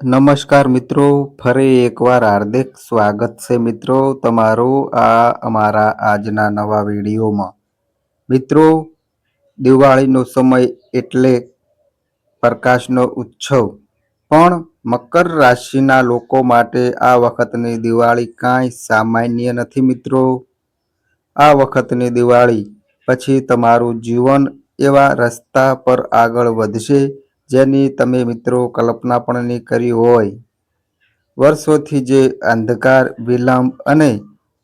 નમસ્કાર મિત્રો, ફરી એકવાર હાર્દિક સ્વાગત છે મિત્રો તમારું આ અમારા આજના નવા વિડીયોમાં. મિત્રો, દિવાળીનો સમય એટલે પ્રકાશનો ઉત્સવ. પણ મકર રાશિના લોકો માટે આ વખતની દિવાળી કાંઈ સામાન્ય નથી મિત્રો. આ વખતની દિવાળી પછી તમારું જીવન એવા રસ્તા પર આગળ વધશે જેની તમે મિત્રો કલ્પના પણ નહીં કરી હોય. વર્ષોથી જે અંધકાર, વિલંબ અને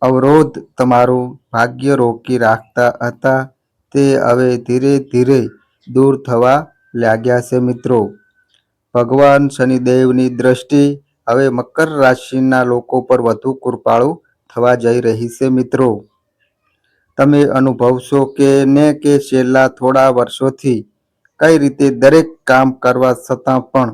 અવરોધ તમારું ભાગ્ય રોકી રાખતા હતા, તે હવે ધીરે ધીરે દૂર થવા લાગ્યા છે મિત્રો. ભગવાન શનિદેવની દ્રષ્ટિ હવે મકર રાશિના લોકો પર વધુ કૃપાળુ થવા જઈ રહી છે મિત્રો. તમે અનુભવશો કે ને કે છેલ્લા થોડા વર્ષોથી કઈ રીતે દરેક કામ કરવા છતાં પણ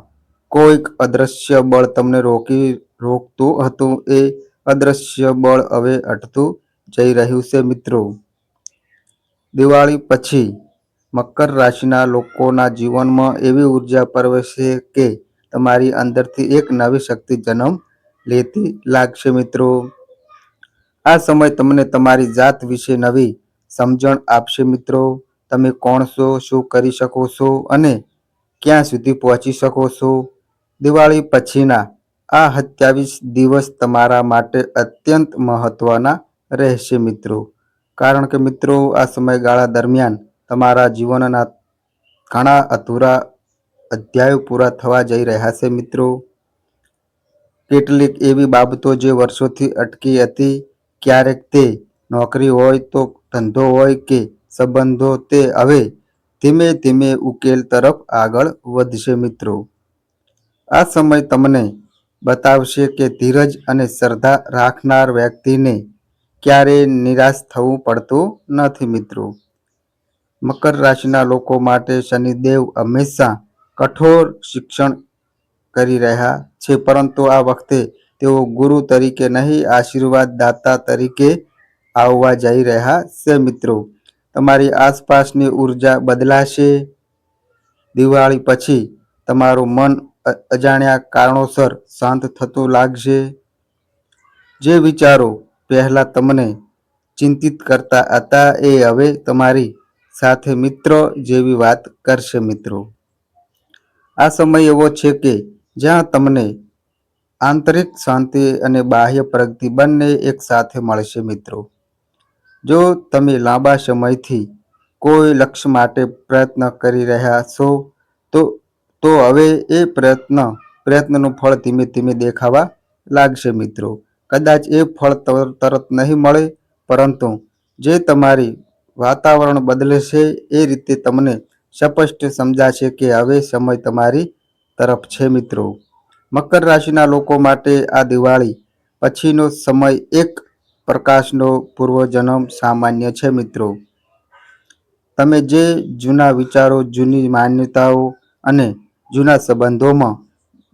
કોઈક અદ્રશ્ય બળ તમને રોકી રોકતું હતું એ અદ્રશ્ય બળ હવે અટતું જઈ રહ્યું છે મિત્રો. દિવાળી પછી મકર રાશિના લોકોના જીવનમાં એવી ઊર્જા પ્રવેશે કે તમારી અંદરથી એક નવી શક્તિ જન્મ લેતી લાગશે મિત્રો. આ સમય તમને તમારી જાત વિશે નવી સમજણ આપશે મિત્રો. તમે કોણ છો, શું કરી શકો છો અને ક્યાં સુધી પહોંચી શકો છો? દિવાળી પછીના આ સત્યાવીસ દિવસ તમારા માટે અત્યંત મહત્વના રહેશે મિત્રો. કારણ કે મિત્રો, આ સમયગાળા દરમિયાન તમારા જીવનના ઘણા અધૂરા અધ્યાયો પૂરા થવા જઈ રહ્યા છે મિત્રો. કેટલીક એવી બાબતો જે વર્ષોથી અટકી હતી, ક્યારેક તે નોકરી હોય તો ધંધો હોય કે સંબંધો તે હવે ધીમે ધીમે ઉકેલ તરફ આગળ વધશે મિત્રો. આ સમય તમને બતાવશે કે ધીરજ અને શ્રદ્ધા રાખનાર વ્યક્તિને ક્યારેય નિરાશ થવું પડતું નથી મિત્રો. મકર રાશિના લોકો માટે શનિદેવ હંમેશા કઠોર શિક્ષણ કરી રહ્યા છે, પરંતુ આ વખતે તેઓ ગુરુ તરીકે નહીં આશીર્વાદ દાતા તરીકે આવવા જઈ રહ્યા છે મિત્રો. તમારી આસપાસની ઊર્જા બદલાશે. દિવાળી પછી તમારું મન અજાણ્યા કારણોસર શાંત થતું લાગશે. જે વિચારો પહેલાં તમને ચિંતિત કરતા હતા, એ હવે તમારી સાથે મિત્ર જેવી વાત કરશે મિત્રો. આ સમય એવો છે કે જ્યાં તમને આંતરિક શાંતિ અને બાહ્ય પ્રગતિ બંને એક સાથે મળશે મિત્રો. જો તમે લાંબા સમયથી કોઈ લક્ષ્ય માટે પ્રયત્ન કરી રહ્યા છો, તો તો હવે એ પ્રયત્ન, પ્રયત્નનું ફળ ધીમે ધીમે દેખાવા લાગશે મિત્રો. કદાચ એ ફળ તરત નહીં મળે, પરંતુ જે તમારી વાતાવરણ બદલે છે એ રીતે તમને સ્પષ્ટ સમજાશે કે હવે સમય તમારી તરફ છે મિત્રો. મકર રાશિના લોકો માટે આ દિવાળી પછીનો સમય એક પ્રકાશનો પૂર્વજન્મ સામાન્ય છે, મિત્રો. તમે જે જૂના વિચારો, જૂની માન્યતાઓ અને જૂના સંબંધોમાં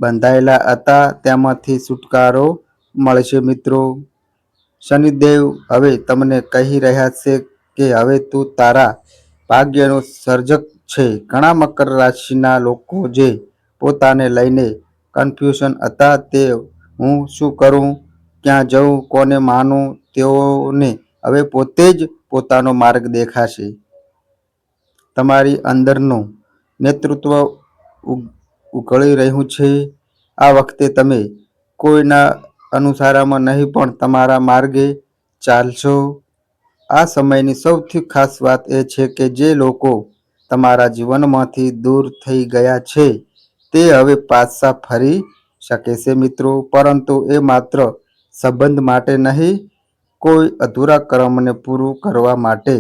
બંધાયેલા હતા, તેમાંથી છુટકારો મળશે, મિત્રો. શનિદેવ, હવે તમને કહી રહ્યા છે કે હવે તું તારા ભાગ્યનો સર્જક છે. ઘણા મકર રાશિના લોકો જે પોતાને લઈને કન્ફ્યુઝન હતા, તે હું શું કરું, ક્યાં જવું કોને માનું તેઓને હવે પોતે જ પોતાનો માર્ગ દેખાશે. તમારી અંદરનું નેતૃત્વ ઉકળી રહ્યું છે. આ વખતે તમે કોઈના અનુસારામાં નહીં, પણ તમારા માર્ગે ચાલશો. આ સમયની સૌથી ખાસ વાત એ છે કે જે લોકો તમારા જીવનમાંથી દૂર થઈ ગયા છે, તે હવે પાછા ફરી શકે છે મિત્રો. પરંતુ એ માત્ર સંબંધ માટે નહીં કોઈ અધૂરા કર્મને પૂરું કરવા માટે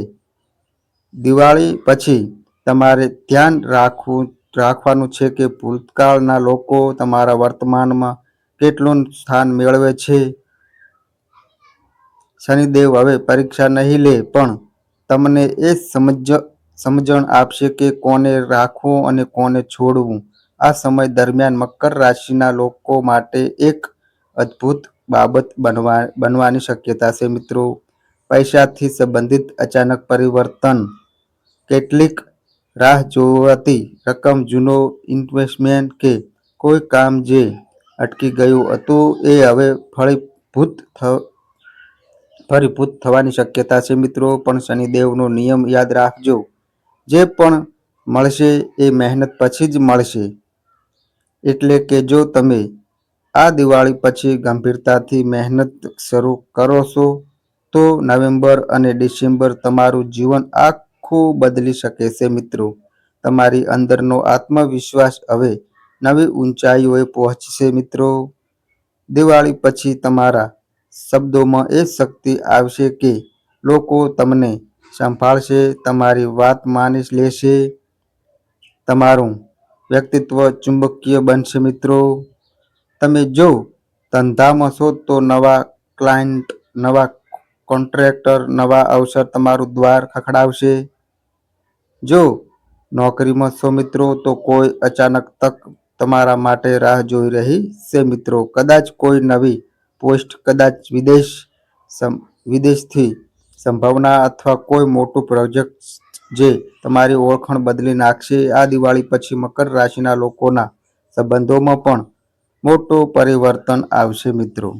દિવાળી પછી તમારે ધ્યાન રાખવું, રાખવાનું છે કે ભૂતકાળના લોકો તમારા વર્તમાનમાં કેટલું સ્થાન મેળવે છે? શનિદેવ હવે પરીક્ષા નહીં લે, પણ તમને એ સમજ, સમજણ આપશે કે કોને રાખવું અને કોને છોડવું. આ સમય દરમિયાન મકર રાશિના લોકો માટે એક અદ્ભુત બાબત બનવા, બનવાની શક્યતા છે. મિત્રો, પૈસાથી સંબંધિત અચાનક પરિવર્તન કેટલીક રાહ જોવાતી રકમ, જૂનો ઇન્વેસ્ટમેન્ટ કે કોઈ કામ જે અટકી ગયું હતું, એ હવે ફળીભૂત ફરીભૂત થવાની શક્યતા છે. મિત્રો, પણ શનિદેવનો નિયમ યાદ રાખજો. જે પણ મળશે એ મહેનત પછી જ મળશે. એટલે કે જો તમે આ દિવાળી પછી ગંભીરતાથી મહેનત શરૂ કરો છો તો નવેમ્બર અને ડિસેમ્બર તમારું જીવન આખું બદલી શકે છે મિત્રો. તમારી અંદરનો આત્મવિશ્વાસ હવે નવી ઊંચાઈઓએ પહોંચશે મિત્રો. દિવાળી પછી તમારા શબ્દોમાં એ શક્તિ આવશે કે લોકો તમને સંભાળશે, તમારી વાત માની લેશે. તમારું વ્યક્તિત્વ ચુંબકીય બનશે મિત્રો. તમે જો ધંધામાં છો તો નવા ક્લાયન્ટ, નવા કોન્ટ્રાક્ટર, નવા અવસર તમારું દ્વાર ખખડાવશે. જો નોકરીમાં છો મિત્રો તો કોઈ અચાનક તક તમારા માટે રાહ જોઈ રહી છે મિત્રો. કદાચ કોઈ નવી પોસ્ટ, કદાચ વિદેશ વિદેશથી સંભાવના અથવા કોઈ મોટું પ્રોજેક્ટ જે તમારી ઓળખાણ બદલી નાખશે. આ દિવાળી પછી મકર રાશિના લોકોના સંબંધોમાં પણ મોટું પરિવર્તન આવશે મિત્રો.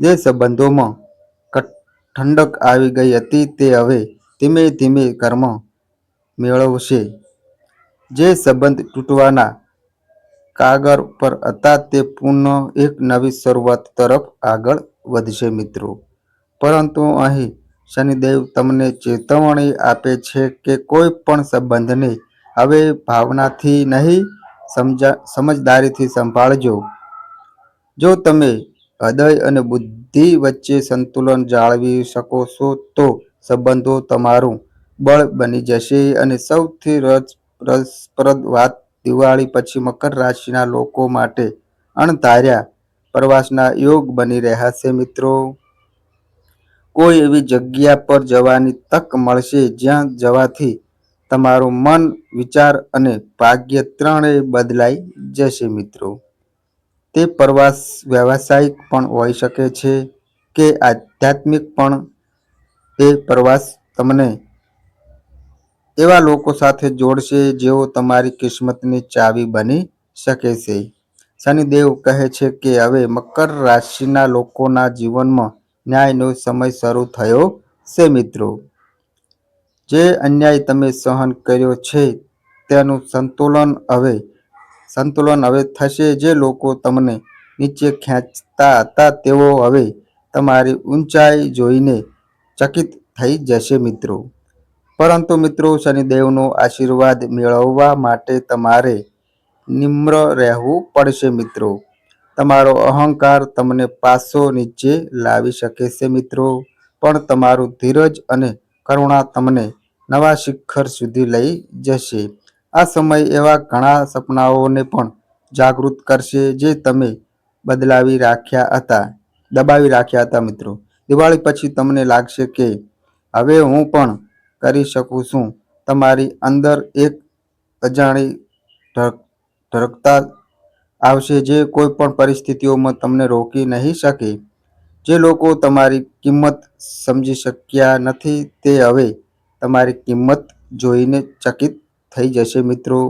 જે સંબંધોમાં ઠંડક આવી ગઈ હતી તે હવે ધીમે ધીમે કર્મ મેળવશે. જે સંબંધ તૂટવાના કાગળ પર હતા તે પુનઃ એક નવી શરૂઆત તરફ આગળ વધશે મિત્રો. પરંતુ અહીં શનિદેવ તમને ચેતવણી આપે છે કે કોઈ પણ સંબંધને હવે ભાવનાથી નહીં સમજા, સમજદારીથી સંભાળજો. જો તમે હૃદય અને બુદ્ધિ વચ્ચે સંતુલન જાળવી શકો છો, તો સંબંધો તમારું બળ બની જશે અને સૌથી રસ, રસપ્રદ વાત, દિવાળી પછી મકર રાશિના લોકો માટે અણધાર્યા પ્રવાસના યોગ બની રહ્યા મિત્રો. કોઈ એવી જગ્યા પર જવાની તક મળશે જ્યાં જવાથી તમારું મન, વિચાર અને ભાગ્ય ત્રણેય બદલાઈ જશે મિત્રો. તે પ્રવાસ વ્યવસાયિક પણ હોઈ શકે છે કે આધ્યાત્મિક પણ. એ પ્રવાસ તમને એવા લોકો સાથે જોડશે જેઓ તમારી કિસ્મતની ચાવી બની શકે છે. શનિદેવ કહે છે કે હવે મકર રાશિના લોકોના જીવનમાં ન્યાયનો સમય શરૂ થયો છે મિત્રો. જે અન્યાય તમે સહન કર્યો છે, તેનું સંતુલન હવે સંતુલન હવે થશે જે લોકો તમને નીચે ખેંચતા હતા, તેઓ હવે તમારી ઊંચાઈ જોઈને ચકિત થઈ જશે મિત્રો. પરંતુ મિત્રો, શનિદેવનો આશીર્વાદ મેળવવા માટે તમારે નિમ્ર રહેવું પડશે મિત્રો. તમારો અહંકાર તમને પાસો નીચે લાવી શકે છે મિત્રો. પણ તમારું ધીરજ અને કરુણા તમને નવા શિખર સુધી લઈ જશે. આ સમય એવા ઘણા સપનાઓને પણ જાગૃત કરશે જે તમે બદલાવી રાખ્યા હતા. દબાવી રાખ્યા હતા મિત્રો. દિવાળી પછી તમને લાગશે કે હવે હું પણ કરી શકું છું. તમારી અંદર એક અજાણી ધડક- ધડકતા આવશે જે કોઈ પણ પરિસ્થિતિઓમાં તમને રોકી નહીં શકે. જે લોકો તમારી કિંમત સમજી શક્યા નથી તે હવે તમારી કિંમત જોઈને ચકિત થઈ જશે મિત્રો.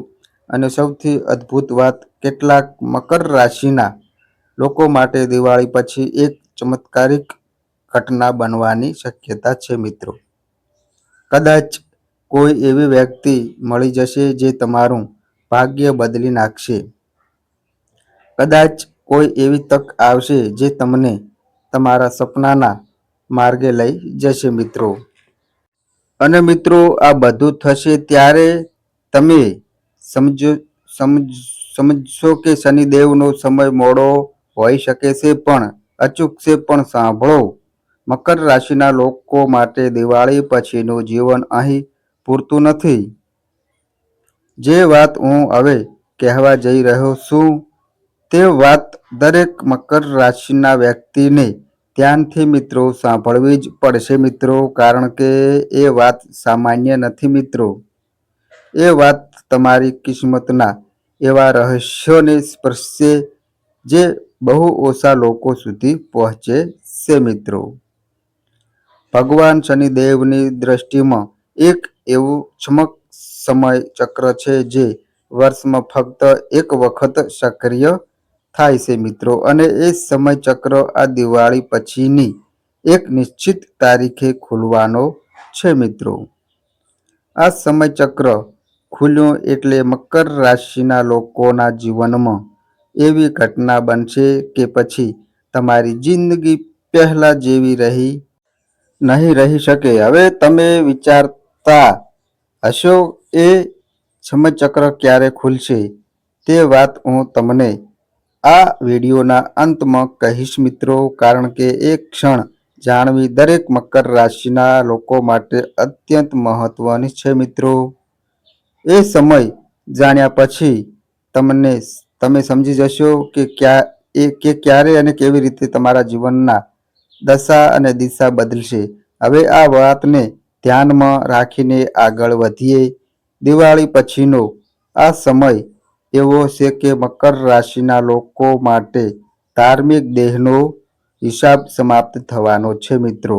અને સૌથી અદ્ભુત વાત, કેટલાક મકર રાશિના લોકો માટે દિવાળી પછી એક ચમત્કારિક ઘટના બનવાની શક્યતા છે મિત્રો. કદાચ કોઈ એવી વ્યક્તિ મળી જશે જે તમારું ભાગ્ય બદલી નાખશે. કદાચ કોઈ એવી તક આવશે જે તમને તમારા સપનાના માર્ગે લઈ જશે મિત્રો. અને મિત્રો, આ બધું થશે ત્યારે તમે સમજો, સમજ, સમજશો કે શનિદેવનો સમય મોડો હોઈ શકે છે પણ અચૂક છે પણ સાંભળો. મકર રાશિના લોકો માટે દિવાળી પછીનું જીવન અહીં પૂરતું નથી. જે વાત હું હવે કહેવા જઈ રહ્યો છું, તે વાત દરેક મકર રાશિના વ્યક્તિને ધ્યાનથી મિત્રો સાંભળવી જ પડશે મિત્રો, કારણ કે એ વાત સામાન્ય નથી મિત્રો. એ વાત તમારી કિસ્મતના એવા રહસ્યોને સ્પર્શે જે બહુ ઓછા લોકો સુધી પહોંચે છે મિત્રો. ભગવાન શનિદેવની દ્રષ્ટિમાં એક એવું ચમક સમય ચક્ર છે જે વર્ષમાં ફક્ત એક વખત સક્રિય થાય છે મિત્રો. અને એ સમયચક્ર આ દિવાળી પછીની એક નિશ્ચિત તારીખે ખુલવાનો છે મિત્રો. આ સમયચક્ર ખુલ્યો એટલે મકર રાશિના લોકોના જીવનમાં એવી ઘટના બનશે કે પછી તમારી જિંદગી પહેલાં જેવી રહી નહીં રહી શકે. હવે તમે વિચારતા હશો, એ સમયચક્ર ક્યારે ખુલશે? તે વાત હું તમને આ વિડીયોના અંતમાં કહીશ મિત્રો, કારણ કે એક ક્ષણ જાણવી દરેક મકર રાશિના લોકો માટે અત્યંત મહત્વની છે મિત્રો. એ સમય જાણ્યા પછી તમને તમે સમજી જશો કે ક્યાં, એ, કે ક્યારે અને કેવી રીતે તમારા જીવનના દશા અને દિશા બદલશે. હવે આ વાતને ધ્યાનમાં રાખીને આગળ વધીએ. દિવાળી પછીનો આ સમય એવો છે કે મકર રાશિના લોકો માટે ધાર્મિક દેહનો હિસાબ સમાપ્ત થવાનો છે મિત્રો.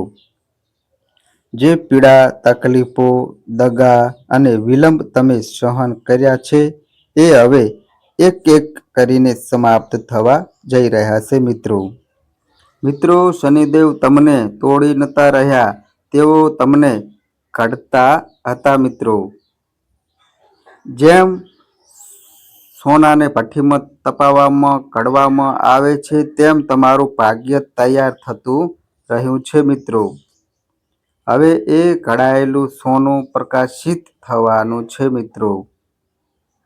જે પીડા, તકલીફો, દગા અને વિલંબ તમે સહન કર્યા છે, એ હવે એક એક કરીને સમાપ્ત થવા જઈ રહ્યા છે મિત્રો. મિત્રો, શનિદેવ તમને તોડી નતા રહ્યા, તેઓ તમને ઘડતા હતા મિત્રો. જેમ સોનાને ભઠ્ઠીમાં તપાવવામાં ઘડવામાં આવે છે તેમ તમારું ભાગ્ય તૈયાર થતું રહ્યું છે મિત્રો. હવે એ ઘડાયેલું સોનું પ્રકાશિત થવાનું છે મિત્રો.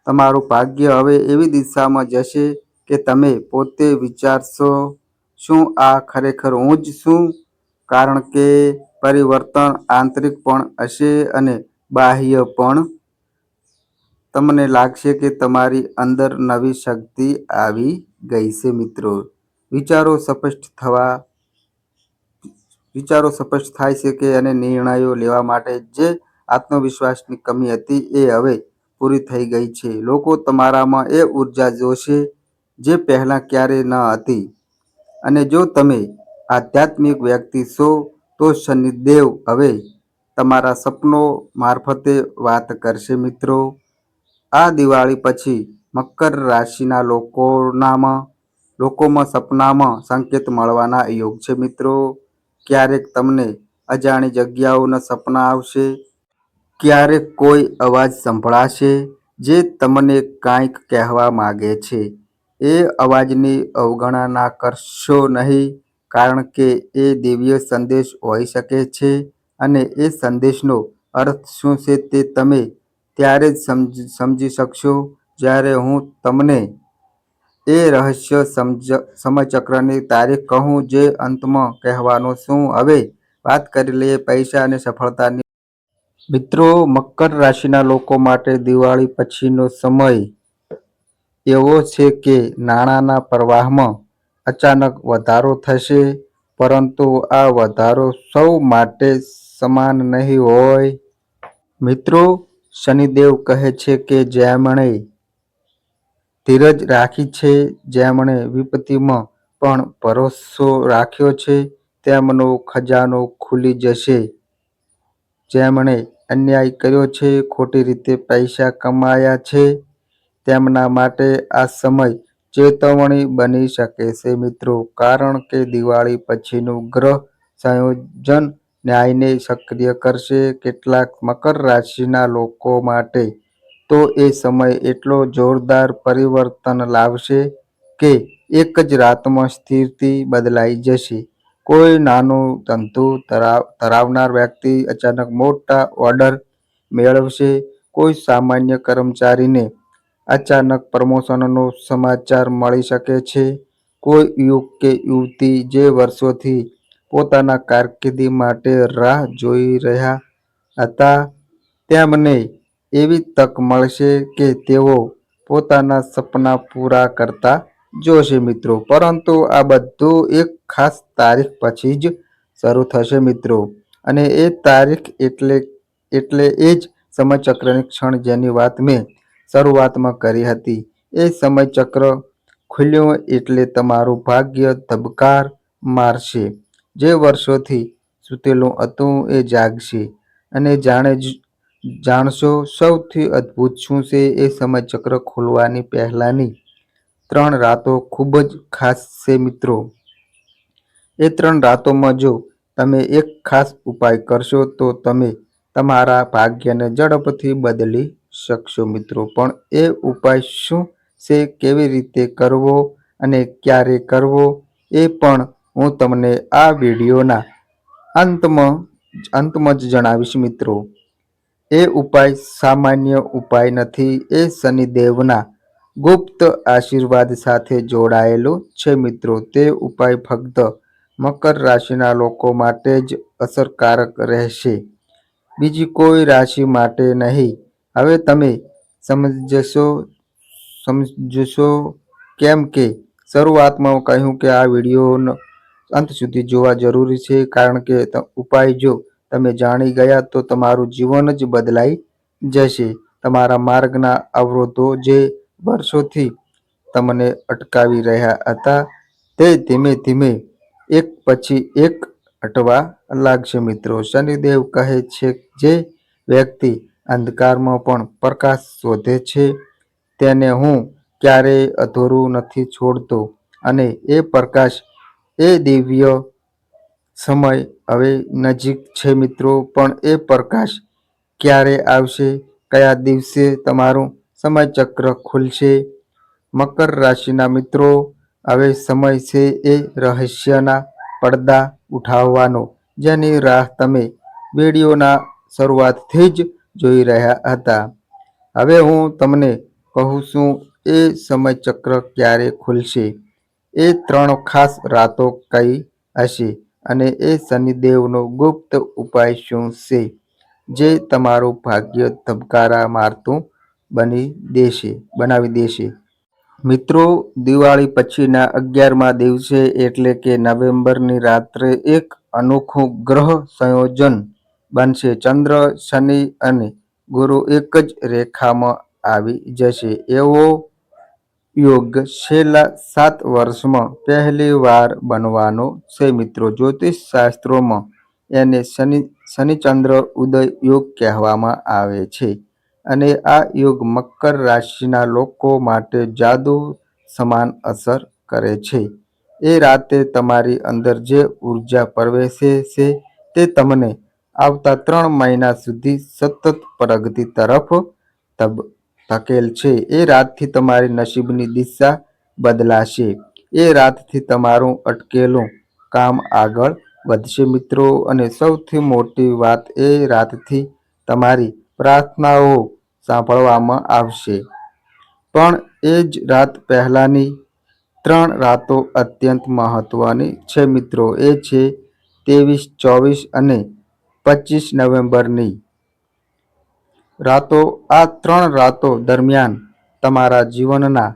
તમારું ભાગ્ય હવે એવી દિશામાં જશે કે તમે પોતે વિચારશો, શું આ ખરેખર હું જ છું? કારણ કે પરિવર્તન આંતરિક પણ હશે અને બાહ્ય પણ તમને લાગશે કે તમારી અંદર નવી શક્તિ આવી ગઈ છે, મિત્રો. વિચારો સ્પષ્ટ થવા, વિચારો સ્પષ્ટ થાય છે કે અને નિર્ણયો લેવા માટે જે આત્મવિશ્વાસની કમી હતી એ હવે પૂરી થઈ ગઈ છે. લોકો તમારામાં એ ઊર્જા જોશે જે પહેલાં ક્યારેય ન હતી. અને જો તમે આધ્યાત્મિક વ્યક્તિ છો, તો શનિદેવ હવે તમારા સપનો મારફતે વાત કરશે, મિત્રો. આ દિવાળી પછી મકર રાશિના લોકોનામાં, લોકોમાં સપનામાં સંકેત મળવાના યોગ છે મિત્રો. ક્યારેક તમને અજાણી જગ્યાઓના સપના આવશે, ક્યારેક કોઈ અવાજ સંભળાશે જે તમને કાંઈક કહેવા માગે છે. એ અવાજની અવગણના કરશો નહીં, કારણ કે એ દિવ્ય સંદેશ હોઈ શકે છે અને એ સંદેશનો અર્થ શું છે તે તમે ત્યારે જ સમજી સમજી શકશો જ્યારે હું તમને એ રહસ્ય સમજ, સમયચક્રની તારીખ કહું જે અંતમાં કહેવાનું છું. હવે વાત કરી લઈએ પૈસા અને સફળતાની. મિત્રો, મકર રાશિના લોકો માટે દિવાળી પછીનો સમય એવો છે કે નાણાંના પ્રવાહમાં અચાનક વધારો થશે, પરંતુ આ વધારો સૌ માટે સમાન નહીં હોય. મિત્રો શનિદેવ કહે છે કે જેમણે ધીરજ રાખી છે, જેમણે વિપત્તિમાં પણ ભરોસો રાખ્યો છે, તેમનો ખજાનો ખુલી જશે. જેમણે અન્યાય કર્યો છે, ખોટી રીતે પૈસા કમાયા છે, તેમના માટે આ સમય ચેતવણી બની શકે છે મિત્રો. કારણ કે દિવાળી પછીનું ગ્રહ સંયોજન ન્યાયને સક્રિય કરશે. કેટલાક મકર રાશિના લોકો માટે તો એ સમય એટલો જોરદાર પરિવર્તન લાવશે કે એક જ રાતમાં સ્થિતિ બદલાઈ જશે. કોઈ નાનો ધંધો ધરાવનાર વ્યક્તિ અચાનક મોટા ઓર્ડર મેળવશે. કોઈ સામાન્ય કર્મચારીને અચાનક પ્રમોશનનો સમાચાર મળી શકે છે. કોઈ યુવક કે યુવતી જે વર્ષોથી પોતાના કારકિર્દી માટે રાહ જોઈ રહ્યા હતા. તેમને એવી તક મળશે કે તેઓ પોતાના સપના પૂરા કરતા જોશે મિત્રો. પરંતુ આ બધું એક ખાસ તારીખ પછી જ શરૂ થશે મિત્રો. અને એ તારીખ એટલે એટલે એ જ સમયચક્રની ક્ષણ જેની વાત મેં શરૂઆતમાં કરી હતી. એ સમયચક્ર ખુલ્યો એટલે તમારું ભાગ્ય ધબકાર મારશે. જે વર્ષોથી સૂતેલું હતું એ જાગશે અને જાણે જાણશો સૌથી અદ્ભુત શું છે એ સમયચક્ર ખોલવાની પહેલાંની ત્રણ રાતો ખૂબ જ ખાસ છે મિત્રો. એ ત્રણ રાતોમાં જો તમે એક ખાસ ઉપાય કરશો તો તમે તમારા ભાગ્યને ઝડપથી બદલી શકશો મિત્રો. પણ એ ઉપાય શું છે, કેવી રીતે કરવો અને ક્યારે કરવો એ પણ હું તમને આ વિડીયોના અંતમાં અંતમાં જ જણાવીશ મિત્રો. એ ઉપાય સામાન્ય ઉપાય નથી, એ શનિદેવના ગુપ્ત આશીર્વાદ સાથે જોડાયેલો છે મિત્રો. તે ઉપાય ફક્ત મકર રાશિના લોકો માટે જ અસરકારક રહેશે. બીજી કોઈ રાશિ માટે નહીં. હવે તમે સમજશો સમજશો કેમ કે શરૂઆતમાં કહ્યું કે આ વિડીયોનો અંત સુધી જોવા જરૂરી છે, કારણ કે ઉપાય જો તમે જાણી ગયા તો તમારું જીવન જ બદલાઈ જશે. તમારા માર્ગના અવરોધો જે વર્ષોથી તમને અટકાવી રહ્યા હતા, તે ધીમે ધીમે એક પછી એક હટવા લાગશે. મિત્રો, શનિદેવ કહે છે જે વ્યક્તિ અંધકારમાં પણ પ્રકાશ શોધે છે, તેને હું ક્યારેય અધૂરું નથી છોડતો અને એ પ્રકાશ એ દિવ્ય સમય હવે નજીક છે મિત્રો, પણ એ પ્રકાશ ક્યારે આવશે, કયા દિવસે તમારું સમયચક્ર ખુલશે? મકર રાશિના મિત્રો, હવે સમય છે એ રહસ્યના પડદા ઉઠાવવાનો, જેની રાહ તમે વિડીયોના શરૂઆતથી જ જોઈ રહ્યા હતા. હવે હું તમને કહું છું, એ સમયચક્ર ક્યારે ખુલશે? એ ત્રણ ખાસ રાતો કઈ હશે અને એ શનિદેવનો ગુપ્ત ઉપાય શું છે? જે તમારું ભાગ્ય ધબકારા મારતું બની દેશે, બનાવી દેશે. મિત્રો, દિવાળી પછીના અગિયારમા દિવસે એટલે કે નવેમ્બરની રાત્રે એક અનોખું ગ્રહ સંયોજન બનશે. ચંદ્ર, શનિ અને ગુરુ એક જ રેખામાં આવી જશે. એવો યોગ છેલ્લા સાત વર્ષમાં પહેલી વાર બનવાનો છે મિત્રો. જ્યોતિષ શાસ્ત્રોમાં એને શનિ, શનિચંદ્ર ઉદય યોગ કહેવામાં આવે છે. અને આ યોગ મકર રાશિના લોકો માટે જાદુ સમાન અસર કરે છે. એ રાતે તમારી અંદર જે ઊર્જા પ્રવેશે છે તે તમને આવતા ત્રણ મહિના સુધી સતત પ્રગતિ તરફ તબ ધકેલ છે. એ રાતથી તમારી નસીબની દિશા બદલાશે. એ રાતથી તમારું અટકેલું કામ આગળ વધશે મિત્રો. અને સૌથી મોટી વાત એ રાતથી તમારી પ્રાર્થનાઓ સાંભળવામાં આવશે. પણ એ જ રાત પહેલાંની ત્રણ રાતો અત્યંત મહત્વની છે મિત્રો. એ છે ત્રેવીસ, ચોવીસ અને પચીસ નવેમ્બરની. રાતો, આ ત્રણ રાતો દરમિયાન તમારા જીવનના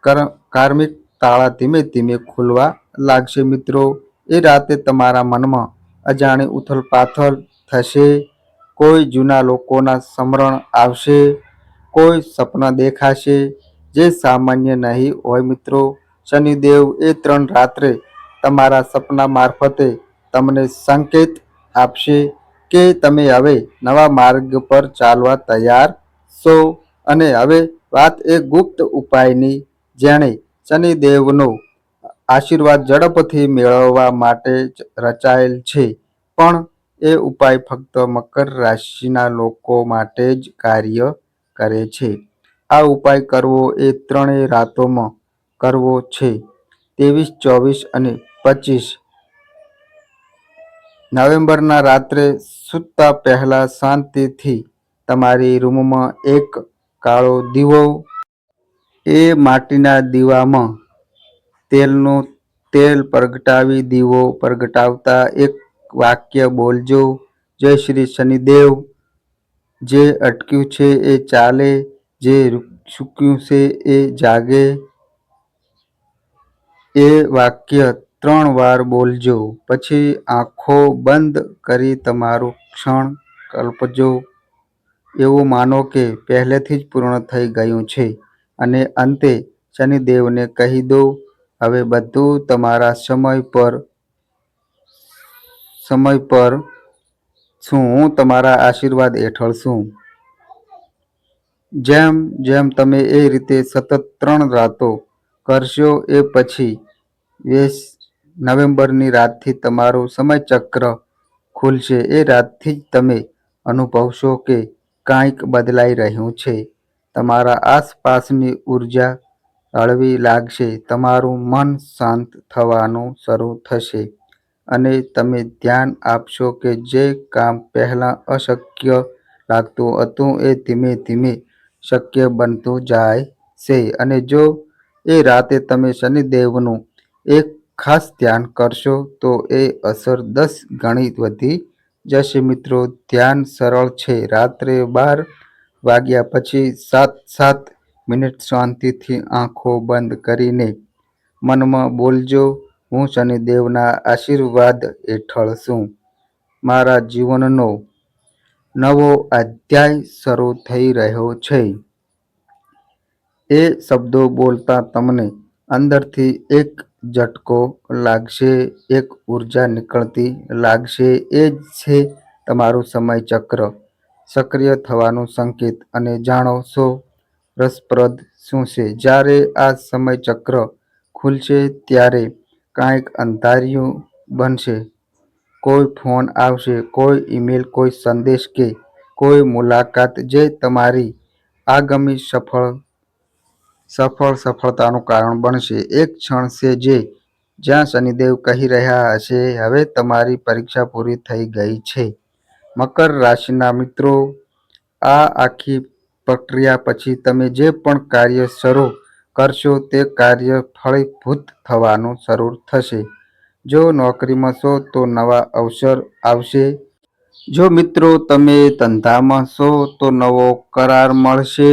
કર- કાર્મિક તાળા ધીમે ધીમે ખુલવા લાગશે મિત્રો. એ રાતે તમારા મનમાં અજાણી ઉથલપાથલ થશે. કોઈ જૂના લોકોના સ્મરણ આવશે. કોઈ સપના દેખાશે. જે સામાન્ય નહીં હોય મિત્રો. શનિદેવ, એ ત્રણ રાત્રે તમારા સપના મારફતે તમને સંકેત આપશે. કે તમે હવે નવા માર્ગ પર ચાલવા તૈયાર છો? અને હવે વાત એ ગુપ્ત ઉપાયની, જેણે શનિદેવનો આશીર્વાદ ઝડપથી મેળવવા માટે રચાયેલ છે. પણ એ ઉપાય ફક્ત મકર રાશિના લોકો માટે જ કાર્ય કરે છે. આ ઉપાય કરવો એ ત્રણેય રાતોમાં કરવો છે. ત્રેવીસ, ચોવીસ અને પચીસ નવેમ્બરના રાત્રે સૂતા પહેલાં શાંતિથી તમારી રૂમમાં એક કાળો દીવો, એ માટીના દીવામાં તેલનું તેલ પ્રગટાવી દીવો પ્રગટાવતા એક વાક્ય બોલજો, જય શ્રી શનિદેવ, જે અટક્યું છે એ ચાલે, જે સૂક્યું છે એ જાગે. એ વાક્ય ત્રણ વાર બોલજો, પછી આંખો બંધ કરી તમારું ક્ષણ કલ્પજો. એવું માનો કે પહેલેથી જ પૂર્ણ થઈ ગયું છે અને અંતે શનિદેવને કહી દો, હવે બધું તમારા સમય પર સમય પર છું, હું તમારા આશીર્વાદ હેઠળ છું. જેમ જેમ તમે એ રીતે સતત ત્રણ રાતો કરશો, એ પછી વીસ નવેમ્બરની રાતથી તમારું સમયચક્ર ખુલશે. એ રાતથી જ તમે અનુભવશો કે કાંઈક બદલાઈ રહ્યું છે. તમારા આસપાસની ઊર્જા હળવી લાગશે. તમારું મન શાંત થવાનું શરૂ થશે. અને તમે ધ્યાન આપશો કે જે કામ પહેલાં અશક્ય લાગતું હતું એ ધીમે ધીમે શક્ય બનતું જાય છે. અને જો એ રાતે તમે શનિદેવનું એક ખાસ ધ્યાન કરશો તો એ અસર દસ ગણી વધી જશે મિત્રો. ધ્યાન સરળ છે. રાત્રે બાર વાગ્યા પછી સાત સાત મિનિટ શાંતિથી આંખો બંધ કરીને મનમાં બોલજો. હું શનિદેવના આશીર્વાદ હેઠળ છું. મારા જીવનનો નવો અધ્યાય શરૂ થઈ રહ્યો છે. એ શબ્દો બોલતા તમને અંદરથી એક ઝટકો લાગશે, એક ઊર્જા નીકળતી લાગશે, એ જ છે તમારું સમયચક્ર. સક્રિય થવાનું સંકેત અને જાણો છો રસપ્રદ શું છે. જ્યારે આ સમયચક્ર ખુલશે, ત્યારે કાંઈક અંધારિયું બનશે. કોઈ ફોન આવશે, કોઈ ઈમેલ, કોઈ સંદેશ કે કોઈ મુલાકાત જે તમારી આગામી સફળ સફળ સફળતાનું કારણ બનશે. એક ક્ષણ છે જે જ્યાં શનિદેવ કહી રહ્યા હશે હવે તમારી પરીક્ષા પૂરી થઈ ગઈ છે. મકર રાશિના મિત્રો, આ આખી પ્રક્રિયા પછી તમે જે પણ કાર્ય શરૂ કરશો તે કાર્ય ફળીભૂત થવાનું શરૂ થશે. જો નોકરીમાં છો તો નવા અવસર આવશે. જો મિત્રો તમે ધંધામાં છો તો નવો કરાર મળશે.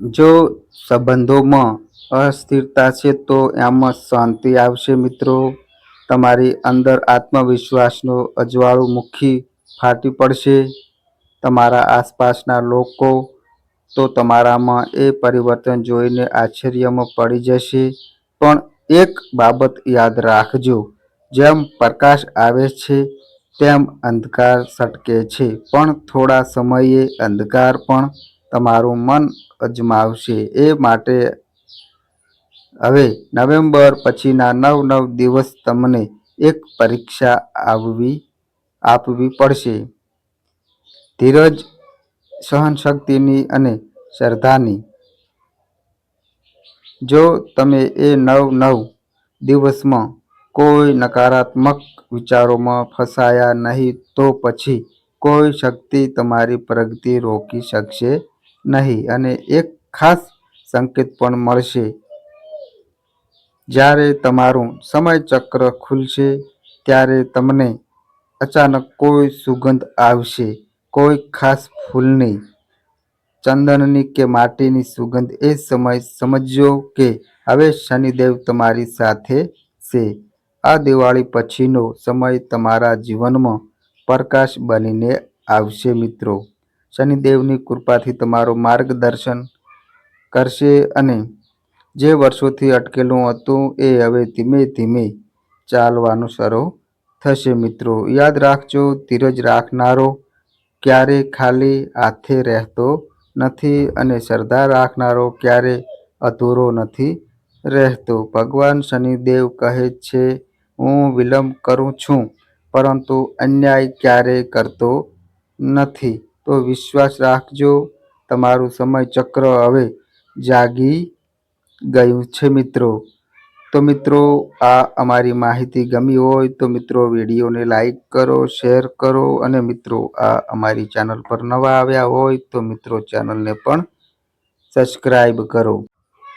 જો સંબંધોમાં અસ્થિરતા છે તો એમાં શાંતિ આવશે મિત્રો. તમારી અંદર આત્મવિશ્વાસનો અજવાળું મુખી ફાટી પડશે. તમારા આસપાસના લોકો તો તમારામાં એ પરિવર્તન જોઈને આશ્ચર્યમાં પડી જશે. પણ એક બાબત યાદ રાખજો, જેમ પ્રકાશ આવે છે, તેમ અંધકાર સટકે છે. પણ થોડા સમયે અંધકાર પણ તમારું મન અજમાવશે એ માટે હવે નવેમ્બર પછીના નવ નવ દિવસ તમને એક પરીક્ષા આવવી, આપવી પડશે. ધીરજ, સહનશક્તિની અને શ્રદ્ધાની. જો તમે એ નવ નવ દિવસમાં કોઈ નકારાત્મક વિચારોમાં ફસાયા નહીં, તો પછી કોઈ શક્તિ તમારી પ્રગતિ રોકી શકશે. નહીં અને એક ખાસ સંકેત પણ મળશે. જ્યારે તમારું સમયચક્ર ખુલશે, ત્યારે તમને અચાનક કોઈ સુગંધ આવશે, કોઈ ખાસ ફૂલની ચંદનની કે માટીની સુગંધ એ સમય સમજો કે હવે શનિદેવ તમારી સાથે છે. આ દિવાળી પછીનો સમય તમારા જીવનમાં પ્રકાશ બનીને આવશે મિત્રો. શનિદેવની કૃપાથી તમારું માર્ગદર્શન કરશે અને જે વર્ષોથી અટકેલું હતું એ હવે ધીમે ધીમે ચાલવાનું શરૂ થશે મિત્રો. યાદ રાખજો, ધીરજ રાખનારો ક્યારે ખાલી હાથે રહેતો નથી અને શ્રદ્ધા રાખનારો ક્યારે અધૂરો નથી રહેતો. ભગવાન શનિદેવ કહે છે, હું વિલંબ કરું છું, પરંતુ અન્યાય ક્યારેય કરતો નથી. તો વિશ્વાસ રાખજો, તમારું સમય ચક્ર હવે જાગી ગયું છે મિત્રો. તો મિત્રો, આ અમારી માહિતી ગમી હોય તો મિત્રો વિડીયોને લાઈક કરો, શેર કરો અને મિત્રો, આ અમારી ચેનલ પર નવા આવ્યા હોય તો મિત્રો ચેનલને પણ સબસ્ક્રાઈબ કરો.